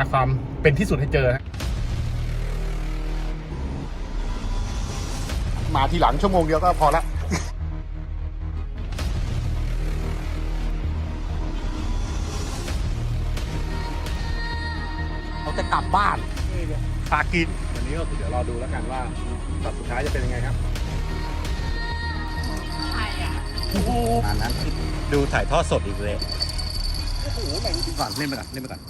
าความเป็นที่สุดให้เจอฮะมาทีหลังชั่วโมงเดียวก็พอละเราจะกลับบ้านพากิน วันนี้ก็คือเดี๋ยวรอดูแล้วกันว่าตัดสุดท้ายจะเป็นยังไงครับใครอะโอ้โหอันนั้นดูถ่ายทอดสดอีกเลย โอ้โหไหนดูดิก่อนเล่นไปก่อนเล่นไปก่อน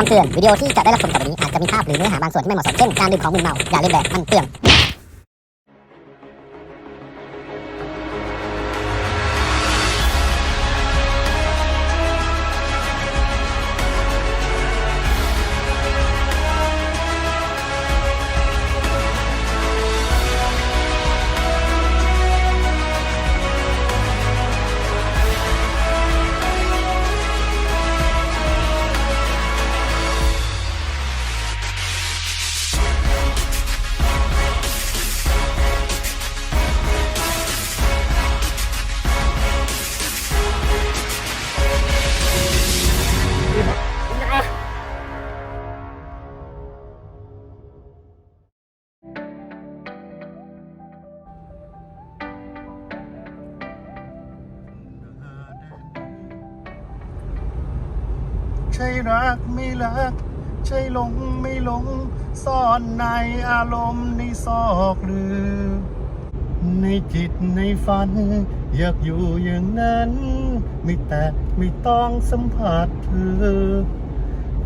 คำเตือนวิดีโอที่จะได้รับชมต่อไปนี้อาจจะมีภาพหรือเนื้อหาบางส่วนที่ไม่เหมาะสมเช่นการดื่มของมึนเมาอย่าเล่นแบบมันเปลือง ซ่อนในอารมณ์ในซอกหรือในจิตในฝัน อยากอยู่อย่างนั้น ไม่แต่ไม่ต้องสัมผัสเธอ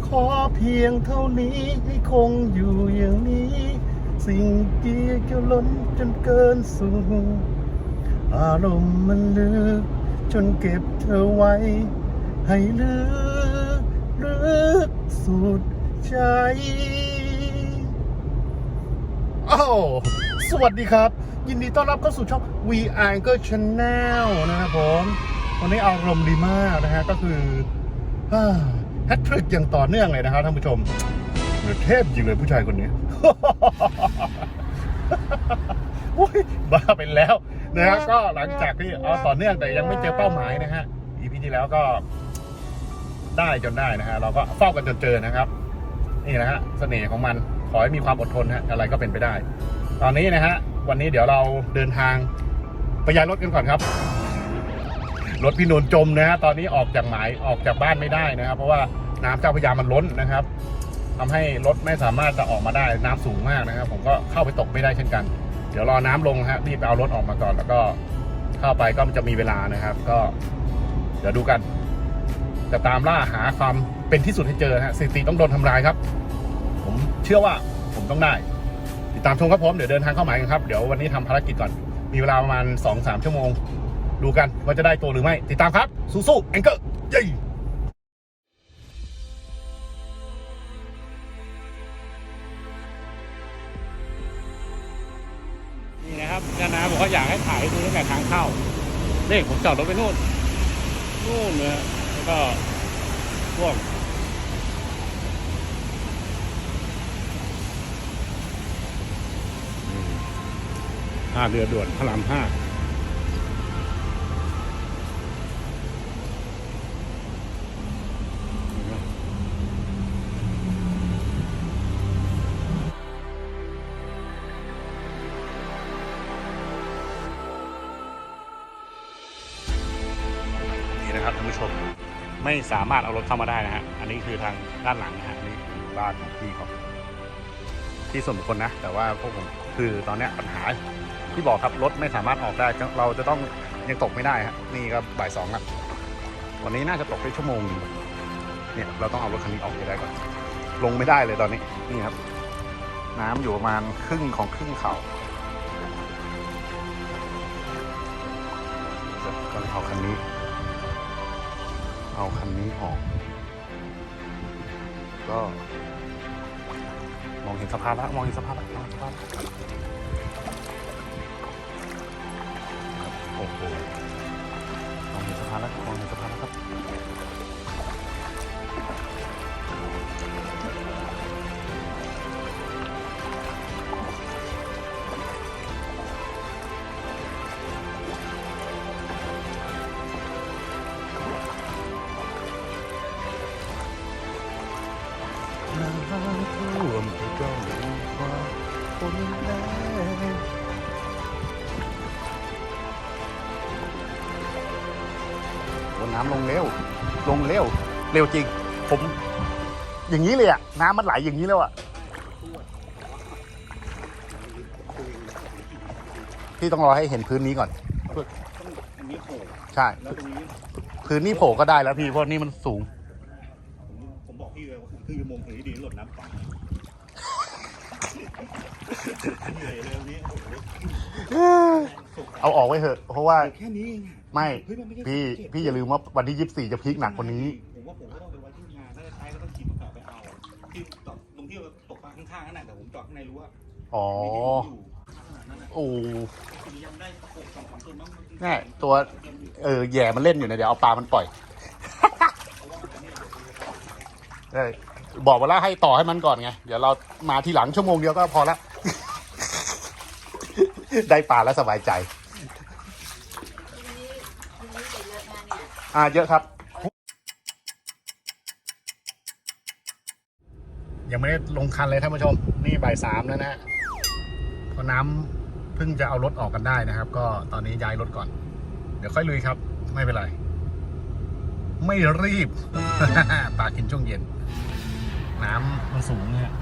ขอเพียงเท่านี้ให้คงอยู่อย่างนี้ สิ่งที่จะล้นจนเกินสู่อารมณ์มันลึกจนเก็บเธอไว้ ให้ลึกลึกสุดใจ อ้าวสวัสดีครับ ยินดีต้อนรับเข้าสู่ช่อง VR ก็ Channel นะครับผมวันนี้อารมณ์ดีมากนะฮะ ก็คือแฮตทริกอย่างต่อเนื่องเลยนะครับท่านผู้ชมเหมือเทพจริงเลยผู้ชายคนนี้โอ้ยบ้าไปแล้วนะฮะก็หลังจากที่เอาต่อเนื่องแต่ยังไม่เจอเป้าหมายนะฮะ EP ที่แล้วก็ได้จนได้นะฮะ เราก็เฝ้ากันจนเจอนะครับ นี่นะฮะเสน่ห์ของมัน ขอให้มีความอดทนฮะอะไรก็เป็นไปได้ ตอนนี้นะฮะวันนี้เดี๋ยวเราเดินทางไปย้ายรถกันก่อนครับ รถพี่นนจมนะฮะตอนนี้ออกจากหมายออกจากบ้านไม่ได้นะครับ เพราะว่าน้ำเจ้าพระยามันล้นนะครับทำให้รถไม่สามารถจะออกมาได้น้ำสูงมากนะครับ ผมก็เข้าไปตกไม่ได้เช่นกัน เดี๋ยวรอน้ำลงฮะรีบเอารถออกมาก่อน แล้วก็เข้าไปก็จะมีเวลานะครับ ก็ เดี๋ยวดูกัน จะตามล่าหาความเป็นที่สุดให้เจอฮะสิติต้องโดนทำลายครับ เชื่อว่าผมต้องได้ ติดตามชมครับผม เดี๋ยวเดินทางเข้าหมายกันครับ เดี๋ยววันนี้ทำภารกิจก่อน มีเวลาประมาณ2-3ชั่วโมง ดูกันว่าจะได้ตัวหรือไม่ ติดตามครับ สู้ๆแองเกอร์เย้นี่นะครับนานาบอกว่าอยากให้ถ่ายดูตั้งแต่ทางเข้านี่ผมจอดรถไปนู่นนู่นนะแล้วก็พวก ท่าเรือด่วนพระรามห้านี่นะครับท่านผู้ชมไม่สามารถเอารถเข้ามาได้นะฮะ อันนี้คือทางด้านหลังนะฮะนี่คือบ้านของพี่เขาที่ส่วนบุคคลนะ แต่ว่าพวกผมคือตอนนี้ปัญหา ที่บอกครับรถไม่สามารถออกได้เราจะต้องยังตกไม่ได้ฮะนี่ก็บ่ายสองละวันนี้น่าจะตกได้ชั่วโมงเนี่ยเราต้องเอารถคันนี้ออกไปได้ก่อน ลงไม่ได้เลยตอนนี้นี่ครับ น้ำอยู่ประมาณครึ่งของครึ่งเขาก็เอาคันนี้ เอาคันนี้ออก ก็มองเห็นสะพานแล้วมองเห็นสะพานแล้วมองเห็นสะพาน โอ้โหมองเห็นสะพานแล้วมองเห็นสะพานแล้วครับ เร็ว เร็วจริง ผม อย่างนี้เลยอะน้ำมันไหลอย่างนี้แล้วอะพี่ต้องรอให้เห็นพื้นนี้ก่อน อันนี้โผล่ใช่ แล้วตรงนี้พื้นนี้โผล่ก็ได้แล้วพี่เพราะนี่มันสูง ผมผมบอกพี่เลยว่าครึ่งชั่วโมงถึงที่ดีหลดน้ำป่าเหนื่อยเลยวันนี้โอ้โหเอาออกไว้เถอะ เพราะว่า แค่นี้เองอะ ไม่เฮ้ยมันไม่ใช่พี่เจ็ดพี่อย่าลืมว่าวันที่ยี่สิบสี่จะพีคหนักกว่านี้ ผมว่าผมก็ต้องไปไว้ที่งานถ้าจะใช้ก็ต้องขี่มอเตอร์ไซค์ไปเอาที่จอดตรงที่ตกปลาข้างๆนั่นแหละแต่ผมจอดข้างในรั้วอ๋อ มีที่อยู่ขนาดนั้นน่ะโอ้คือยังได้ตะโกนสองสามตัวมั้งแน่ตัว เออแย่มันเล่นอยู่นะเดี๋ยวเอาปลามันปล่อย เออบอกว่าแล้วให้ต่อให้มันก่อนไง เดี๋ยวเรามาทีหลังชั่วโมงเดียวก็พอละ ได้ปลาแล้วสบายใจ อ่าเยอะครับ ยังไม่ได้ลงคันเลยท่านผู้ชม นี่บ่ายสามแล้วนะเพราะน้ำเพิ่งจะเอารถออกกันได้นะครับ ก็ตอนนี้ย้ายรถก่อน เดี๋ยวค่อยลุยครับ ไม่เป็นไร ไม่รีบปากินช่วงเย็น น้ำมันสูงเนี่ย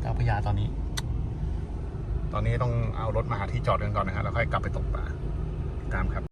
เจ้าพระยาตอนนี้ ตอนนี้ต้องเอารถมาหาที่จอดกันก่อนนะฮะแล้วค่อยกลับไปตกปลาตามครับ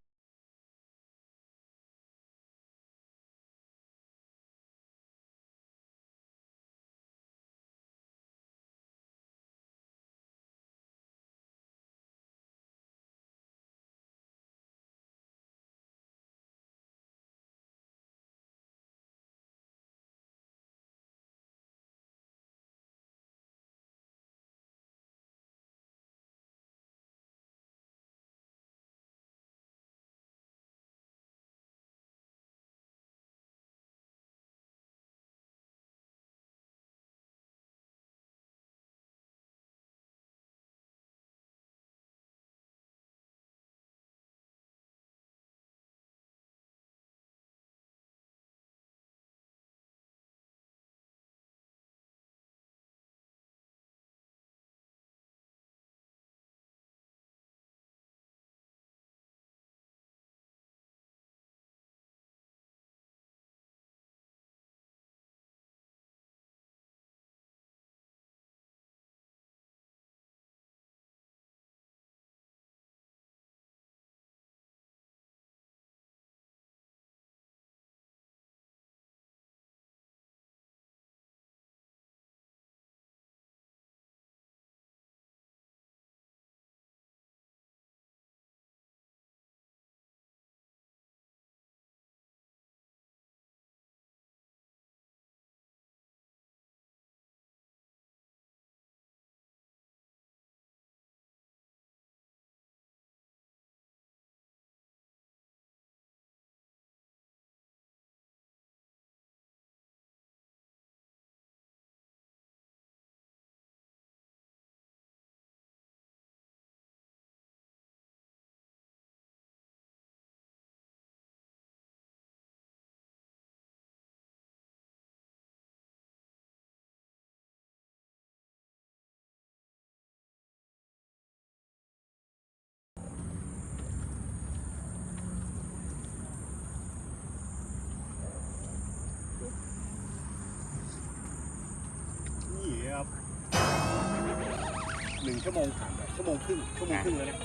ชั่วโมงผ่านไปชั่วโมงครึ่งชั่วโมงครึ่งแล้วนะ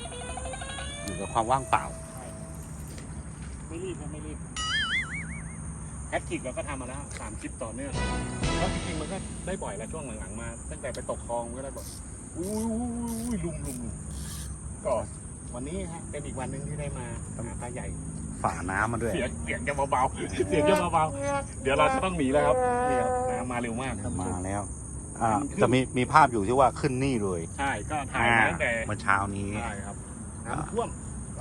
อยู่กับความว่างเปล่า ไม่รีบครับไม่รีบแฮตทิกเราก็ทำมาแล้วสามคลิปต่อเนื่องแล้วจริงๆมันก็ได้บ่อยแล้วช่วงหลังๆมา ตั้งแต่ไปตกคลองก็ได้บ่อยอุ้ยอุ้ยอุ้ยลุมลุมลุมก็วันนี้ฮะเป็นอีกวันหนึ่งที่ได้มาหาปลาใหญ่ฝาน้ำมาด้วย เสียงเสียงจะเบาๆเสียงจะเบาๆเดี๋ยวเราจะต้องหนีแล้วครับนี่ครับน้ำมาเร็วมากครับมาแล้ว อ่ามันขึ้นจะมีมีภาพอยู่ที่ว่าขึ้นนี่เลยใช่ก็ถ่ายมาตั้งแต่เมื่อเช้านี้ใช่ครับน้ำท่วม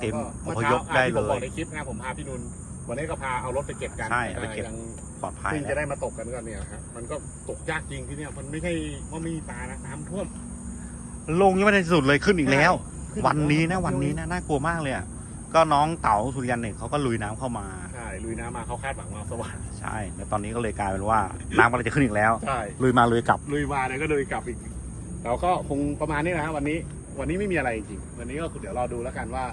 เต็มแล้วก็อพยพได้เลยมื่อช้าอะที่ผมบอกในคลิปนะผมพาพี่นุนวันนี้ก็พาเอารถไปเก็บกันใช่เอาไปเก็บยังปลอดภัยเพิ่งจะแล้วได้มาตกกันกันเนี่ยครับมันก็ตกยากจริงที่เนี่ยมันไม่ใช่ว่าไม่มีปลานะน้ำท่วม ลงยังไม่ได้สุดเลยขึ้นอีกแล้วขึ้นวันนี้นะแล้ววันนี้นะน่ากลัวมากเลยอะก็น้องเต๋าสุริยันเนี่ยเขาก็ลุยน้ำเข้ามาใช่ ลุยน้ำมาเขาคาดหวังมาสว่างใช่แล้วตอนนี้ก็เลยกลายเป็นว่าน้ำกำลังจะขึ้นอีกแล้วใช่ลุยมาลุยกลับลุยมาเนี่ยก็ลุยกลับอีกเราก็คงประมาณนี้นะฮะวันนี้วันนี้ไม่มีอะไรจริงๆวันนี้ก็เดี๋ยวรอดูแล้วกันว่า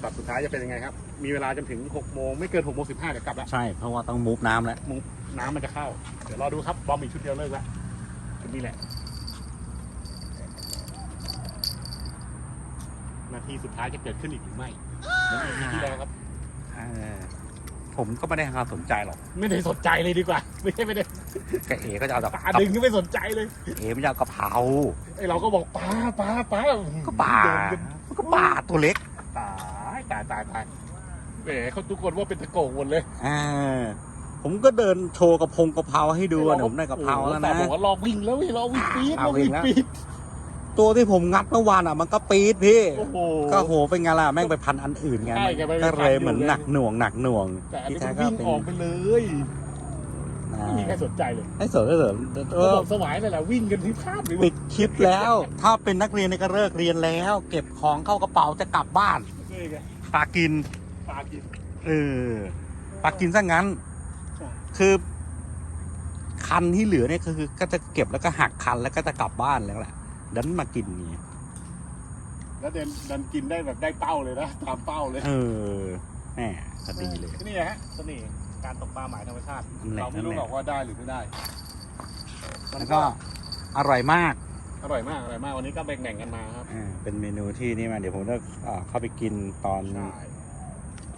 สช็อตสุดท้ายจะเป็นยังไงครับ มีเวลาจนถึง6โมงไม่เกิน6โมง15เดี๋ยวกลับแล้วใช่เพราะว่าต้องมูฟน้ำแล้วมุกน้ำมันจะเข้า เดี๋ยวรอดูครับบอมอีกชุดเดียวเลิกแล้วชุดนี้แหละนาทีสุดท้ายจะเกิดขึ้นอีกหรือไม่เหมือน EP ที่แล้วครับเออ ผมก็ไม่ได้ให้ความสนใจหรอกไม่ได้สนใจเลยดีกว่า ไม่ใช่ไม่ได้แกเอก็จะเอาแต่ตาดึงก็ไม่สนใจเลยเอไม่จะเอากะเพราไอเราก็บอกป้าป้าป้าก็ป่าโดนกันก็ป่าตัวเล็กตายตายตายตายแหมเขาทุกคนว่าเป็นตะโกงหมดเลยอ่าผมก็เดินโชว์กระพงกะเพราให้ดูอะเดี๋ยวผมได้กะเพราแล้วนะบอกว่ารอวิ่งแล้วเว้ยรอวิ่งปี๊ดรอเอาวิ่วิ่งงแล้วปี๊ด ตัวที่ผมงัดเมื่อวานอะมันก็ปี๊ดพี่ โอ้โห ก็โหเป็นไงล่ะแม่งไปพันอันอื่นไงใช่ไงมันไปก็เลยพันอยู่เหมือนไงหนักหน่วงหนักหน่วงแต่อันที่นี้แท้มันก็วิ่งเป็นออกไปเลยอ่าไม่มีใครสนใจเลยให้เสริมให้เสริมเอระอ บบสวายนั่นแหละวิ่งกันที่ภาพเลยปิดคลิปแล้ว ถ้าเป็นนักเรียนเนี่ยก็เลิกเรียนแล้ว เก็บของเข้ากระเป๋าจะกลับบ้านนี่ไงปลากิน ปลากิน เออปลากินซะงั้น ใช่ คือ คันที่เหลือเนี่ยก็คือก็จะเก็บแล้วก็หักคันแล้วก็จะกลับบ้านแล้วแหละ ดันมากินนี่แล้วเดินดันกินได้แบบได้เป้าเลยนะตามเป้าเลยเออแหมก็ดีเลยนี่ฮะเสน่ห์การตกปลาหมายธรรมชาตินั่นแหละเราไม่รู้นั่นแหละหรอกว่าได้หรือไม่ได้มันแล้วก็อร่อยมาก อร่อยมากอร่อยมากวันนี้ก็แบ่งๆกันมาครับอ่าเป็นเมนูที่นี่มาเดี๋ยวผมจะอ่าเข้าไปกินตอนใช่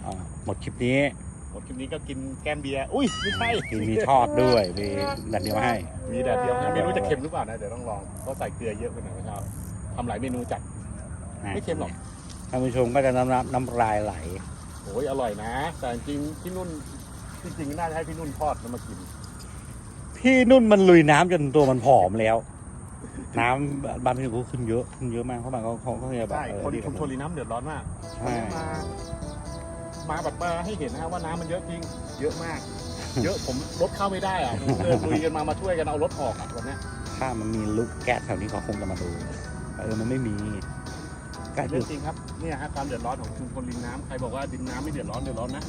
อ่าหมดคลิปนี้ หมดคลิปนี้ก็กินแก้มเบียร์อุ้ยไม่ใช่กินมีทอดด้วยมีดันเดียวมาให้ มีแดดเดียวนะไม่รู้จะเค็มหรือเปล่านะเดี๋ยวต้องลองเพราะใส่เกลือเยอะไปหน่อยนะครับทำหลายเมนูจัด ไม่เค็มหรอก ท่านผู้ชมก็จะน้ำน้ำน้ำลายไหล โอ้ยอร่อยนะ แต่จริงๆพี่นุ่นจริงๆน่าจะให้พี่นุ่นทอดแล้วมากิน พี่นุ่นมันลุยน้ำจนตัวมันผอมแล้ว น้ำบ้านพี่นุ่นก็ขึ้นเยอะขึ้นเยอะมากเพราะมันเขาเขาเขาจะแบบใช่ เออคนที่ชุมชนรีน้ำเดือดร้อนมาก ใช่ มา มาแบบมาให้เห็นนะฮะว่าน้ำมันเยอะจริง เยอะมาก เยอะผมรถเข้าไม่ได้อะผมเดินลุยกันมามาช่วยกันเอารถออกอะวันเนี้ยถ้ามันมีลูกแก๊สแถวนี้เขาคงจะมาดู เออมันไม่มีใกล้เรื่ดึองกจริงครับเนี่ยฮะความเดือดร้อนของชุมชนริมน้ำใครบอกว่าริมน้ำไม่เดือดร้อนเดือดร้อนนะ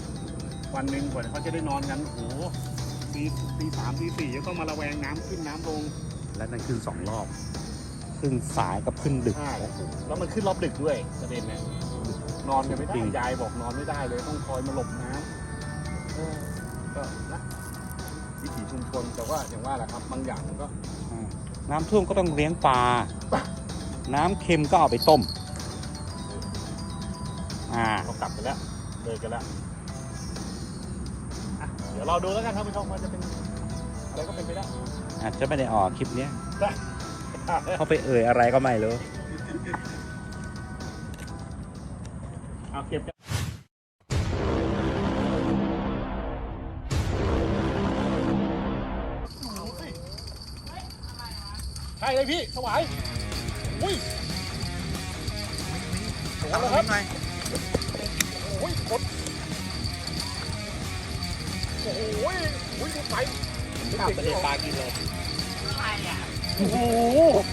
วันหนึ่งกว่าเขาจะได้นอนกันโอ้โหตีตีสามตีสี่ยังต้องมาระแวงน้ำขึ้นน้ำลง และนั่นขึ้นสองรอบ ขึ้นสายกับขึ้นดึก ใช่ แล้วมันขึ้นรอบดึกด้วยประเด็นเนี่ย นอนกันไม่ได้จริงยายบอกนอนไม่ได้เลยต้องคอยมาหลบน้ำเออก็นะวิถีชุมชนแต่ว่าอย่างว่าแหละครับบางอย่างมันก็ น้ำท่วมก็ต้องเลี้ยงปลา น้ำเค็มก็เอาไปต้ม อ่าเขากลับกันแล้วเลยกันแล้วอะเดี๋ยวเราดูแล้วกันท่านผู้ชมว่าจะเป็นอะไรก็เป็นไปได้อาจจะไม่ได้ออกคลิปเนี้ยเขาไปเอ่ยอะไรก็ไม่รู้ เอาเก็บกันใช่เลยพี่สวายอุ้ยโดแล้วครับโอ้ยกดโอ้โหอุ้ยดูไปข้ามประเด็นปลากินเลยอะไรอะโอ้โห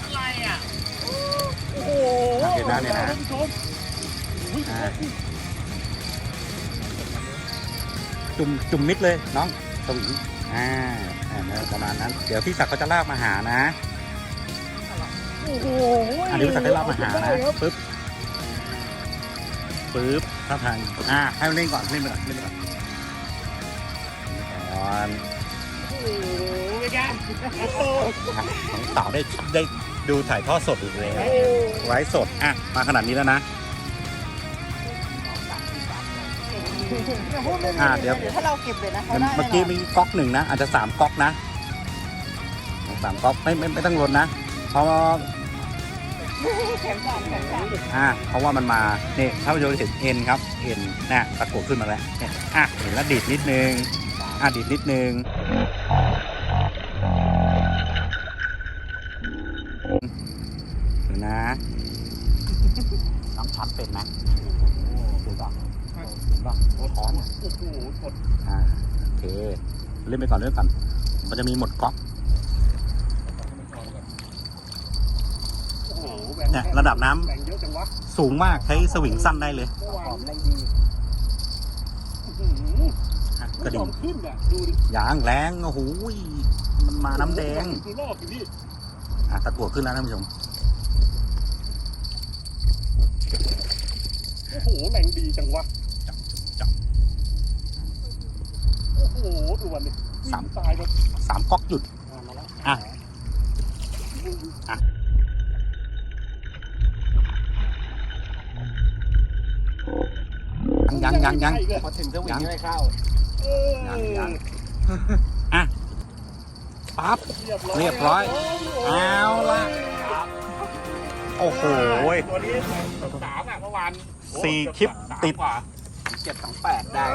อะไรอะโอ้โหเห็นนะเนี่ยนะ จุ่มจุ่มมิดเลยน้องสวิงอ่าอ่าประมาณนั้น เดี๋ยวพี่ศักดิ์เขาจะลากมาหานะโอ้โหอันนี้พี่ศักดิ์ได้ลากมาหานะปึ๊บปึ๊บท่าทางอ่าให้มันเล่นก่อนเล่นไปก่อนเล่นไปก่อนก่อนโอ้โหไม่กล้าโอ้โหอะน้องสาวได้ได้ดูถ่ายทอดสดอีกแล้วไลฟ์สดอะมาขนาดนี้แล้วนะ อ่าเดี๋ยว ถ้าเราเก็บเลยนะเขาได้เมื่อกี้มีก๊อกหนึ่งนะ อาจจะสามก๊อกนะสามก๊อกไม่ไม่ไม่ต้องลดนะ เพราะว่าแข็งสามแข็งสามอ่าเพราะว่ามันมาเนี่ยถ้าผู้ชมเห็นเอ็นครับเอ็นน่ะตะกัวขึ้นมาแล้วเนี่ยอะเห็นแล้วดีดนิดนึงอะดีดนิดนึง หหมดอ่าโอเคเล่นไปก่อนเล่นไปก่อนมันจะมีหมดก๊อกโอ้โหแบ่งเนี่ยระดับน้ำแบ่งเยอะจังวะสูงมากใช้สวิงสั้นได้เลยเมื่อวานแรงดีอื้อหืออะไม่กระยดิ่องมขึ้นอะดูดิยางแรงโอ้โหยมันมาน้ำแดงดูรอบสิพี่อะตะกั่วขึ้นแล้วท่านผู้ชมโโอ้โหแรงดีจังวะ สามตายหมดสามก๊อกหยุดมาแล้วอะอะยังยังยังพอถึงสวิงไม่เข้ายังยังอะปั๊บเรียบร้อยเอาละโอ้โหตัวนี้สามอะเมื่อวานโอ้สี่คลิปติดกว่าเจ็ดสองแปดได้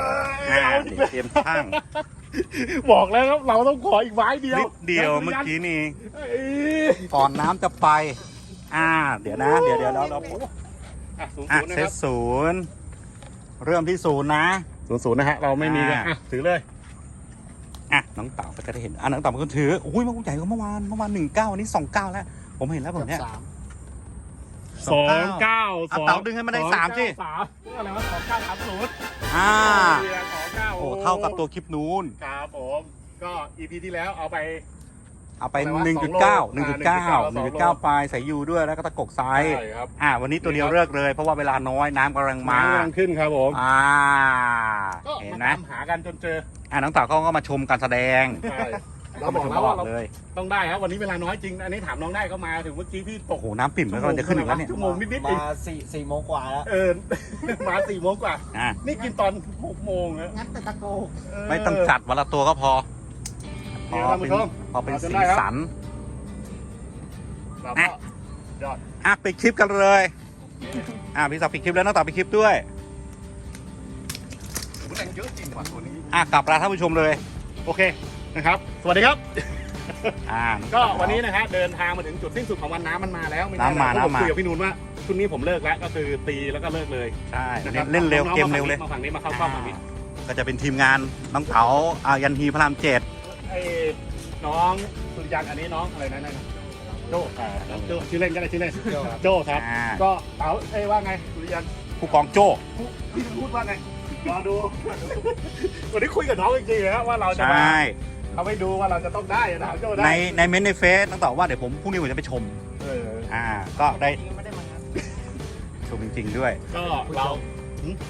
อ่าเดี๋ยวเตรียมช่าง บอกแล้วครับเราต้องขออีกไม้เดียวนิดเดียวเมื่อกี้นี่เอ้ยก่อนน้ำจะไป อ่า เดี๋ยวนะ เดี๋ยวเดี๋ยวเราเราอะศูนย์อะศูนย์นะเซคตรับศูนย์เริ่มที่ศูนย์นะ ศูนย์ศูนย์นะฮะเราไม่มีกันอ่าอะ ถือเลย อะน้องเต๋าก็จะได้เห็นอะน้องเต๋ามันก็ถืออุ้ยมันใหญ่กว่าเมื่อวานเมื่อวานหนึ่งเก้าวันนี้สองเก้าแล้ว ผมเห็นแล้วผมเนี่ยสามสองเก้าเอาเต๋าดึงให้มันได้สามสิสามอะไรวะสองเก้าสามศูนย์อ่าสองเก้า โอ้เท่ากับตัวคลิปนู้นครับผมก็อีพีที่แล้วเอาไป เอาไปอะไรวะหนึ่งสจุอดงโลเก้าหอ่านึ่งจุดเก้าห1.9นึ่งจุดเก้าปลายใส่ยูด้วยแล้วก็ตะกกไซส์ใช่ครับ อ่า วันนี้ตัวเดียวเลิกเลย เพราะว่าเวลาน้อยน้ำกำลังมากำลังขึ้นครับผมอ่าก็เห็นมาไหมตามหากันจนเจอ อ่าน้องเต๋าเขาก็มาชมการแสดงใช่ เราก็บมาอกชมแล้วตลอว่าดเราเลยต้องได้ครับวันนี้เวลาน้อยจริง อันนี้ถามน้องได้ก็มาถึงเมื่อกี้พี่ตโอ้กโหน้ำปิ่มแล้วก็จะขึ้นอีกแล้วเนี่ยชั่วโมงนิดๆเองมาสี่สี่โมงกว่าแล้วเออมาสี่โมงกว่า อ่านี่กินตอนหกโมงนะงั้นแต่ตะโกเออไม่ต้องจัดวันละตัวก็พอพเดี๋อยวท่านเป็ผู้นชมพอเป็นเอาจนสีได้ครับสันเราก็ยอดอะปิดคลิปกันเลยอะพี่สาวปิดคลิปแล้วน้องเต๋าปิดคลิปด้วยแรงเยอะจริงว่ะตัวนี้อะกลับลาท่านผู้ชมเลย โอเค นะครับ สวัสดีครับ อ่า ก็วันนี้นะฮะเดินทางมาถึงจุดสิ้นสุดของวันน้ำมันมาแล้วไม่ใช่น้ำมาแล้วผมน้ำมา คุยกับพี่นุ่นว่าชุดนี้ผมเลิกแล้วก็คือตีแล้วก็เลิกเลยใช่นะคเล่รับนเล่นเร็วน้องๆเกมเร็วเลย มาฝั่งนี้มาเข้ากล้องฝั่งนี้ก็จะเป็นทีมงานน้องเต๋าอายันฮีพระรามเจ็ดไอ้น้องสุริยันอันนี้น้องอะไรนะนั่นนะโจอ่าน้องโจชื่อเล่นก็ได้ชื่อเล่นโจครับ อ่าก็เต๋าเอ้ยว่าไงสุริยัน ผู้กองโจ้ พี่พูดว่าไงรอดู วันนี้คุยกับน้องจริงๆนะว่าเราจะใชมา่ เอาไปดูว่าเราจะต้องได้นะโจในได้ในเมนในเฟซน้องเต๋าว่าเดี๋ยวผมพรุ่งนี้ผมจะไปชม เอออ่า ก็ได้จริงไม่ได้มาครับชมจริง ๆ ด้วย ก็เรา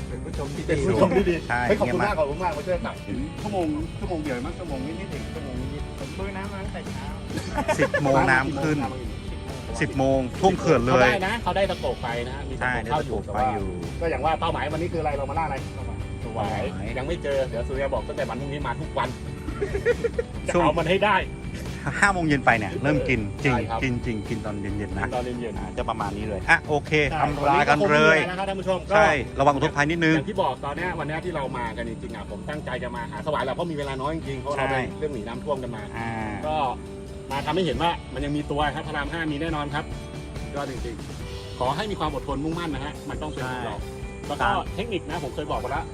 เป็นผู้ชมที่เป็นดีผู้ชมที่ดีใช่เฮ้ยขอบคุณเยี่ยมมากมากขอบคุณมากมาช่วยตัดชั่วโมงชั่วโมงเดียวมั้งชั่วโมงนิดๆเองชั่วโมงนิดผมลุยน้ำมาตั้งแต่เช้าสิบโมงน้ำขึ้นสิบโมงท่วมเขื่อนเลเขายได้นะเขาได้ตะโกกไปนะมีตะใช่โกกเดี๋ยวเข้าจะอถูยู่กแต่ไปว่าอยู่ก็อย่างว่าเป้าหมายวันนี้คืออะไรเรามาล่าอะไรสวายสวายยังไม่เจอเดี๋ยวสุริยาบอกตั้งแต่วันพรุ่งนี้มาทุกวัน จะช่วง เอามันให้ได้ ห้าโมงเย็นไปเนี่ยเริ่มกินจริงใช่ครับ กินจริงกินตอนเย็นๆนะตอนเย็นอ่าจะประมาณนี้เลยอะโอเคๆทำลายกันเลยวันนี้ก็คงไม่มีอะไรนะครับท่านผู้ชมก็ใช่ ระวังอุทกภัยนิดนึอง ย่างที่บอกตอนเนี้ยวันเนี้ยที่เรามากันจริงๆอะผมตั้งใจจะมาหาสวายแหละเพราะมีเวลาน้อยจริงๆเพราะเราใช่ เป็นเรื่องหนีน้ำท่วมกันมา อ่า ก็มาทำให้เห็นว่ามันยังมีตัวครับพระรามห้ามีแน่นอนครับยอดจริงๆ ขอให้มีความอดทนมุ่งมั่นนะฮะมันต้องเป็นของเราแล้วก็เทคนิคนะผมเคยบอกไปแล้ว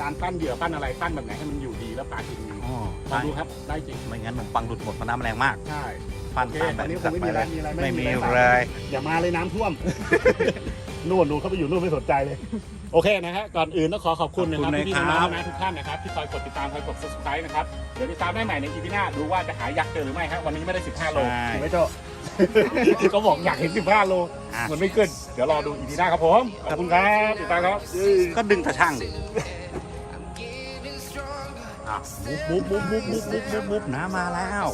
การปั้นเหยื่อปั้นอะไรปั้นแบบไหนให้มันอยู่ดีแล้วปลากินดีอ๋อลองดูครับได้จริงไม่งั้นขนมปังหลุดหมดเพราะน้ำแรงมาก ใช่ฟันโอเคตามแบบวันนี้คจังดไม่ไปมีอะไรเลยมีอะไรไม่มีอะไรเลยอย่ามาเลยน้ำท่วม นู่นนู่นเขาไปอยู่นู่นไม่สนใจเลย โอเคนะฮะ ก่อนอื่นต้องขอขอบคุณนะครับขอบคุณพี่นะๆครับน้องๆนะทุกท่านนะครับ ที่คอยกดติดตามคอยกด subscribe นะครับ เดี๋ยวติดตามได้ใหม่ในอีพีหน้าดูว่าจะหายักษ์เจอหรือไม่ฮะวันนี้ไม่ได้ 15 โลใช่ ถูกไหมโจ้เขาบอกอยากเห็น 15 โล อะ มันไม่ขึ้น เดี๋ยวรอดูอีพีหน้าครับผม ขอบคุณครับ ติดตามครับ ก็ดึงตะช่างดิ มุบมุบมุบมุบมุบมุบมุบมุบน้ำมาแล้ว